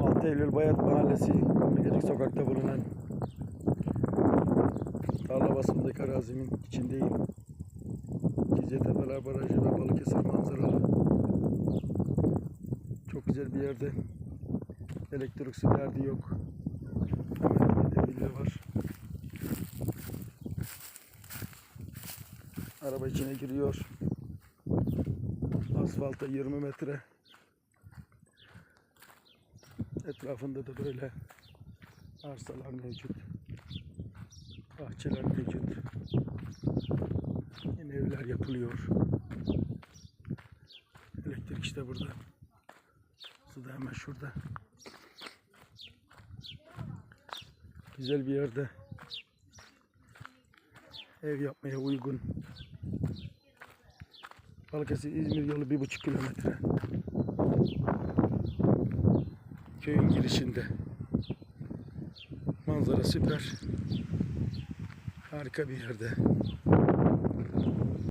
6 Eylül Bayat Mahallesi Komünikedik Sokak'ta bulunan tarla basımındaki arazimin içindeyim. Gizyetepeler Barajı ve Balıkesir manzaralı. Çok güzel bir yerde. Elektrik su derdi yok. Hemen bir var. Araba içine giriyor. Asfalta 20 metre. Etrafında da böyle arsalar mevcut. Bahçeler mevcut. Yine evler yapılıyor. Elektrik işte burada. Su da hemen şurada. Güzel bir yerde. Ev yapmaya uygun. Balıkesir İzmir yolu bir buçuk kilometre köyün girişinde. Manzara süper. Harika bir yerde.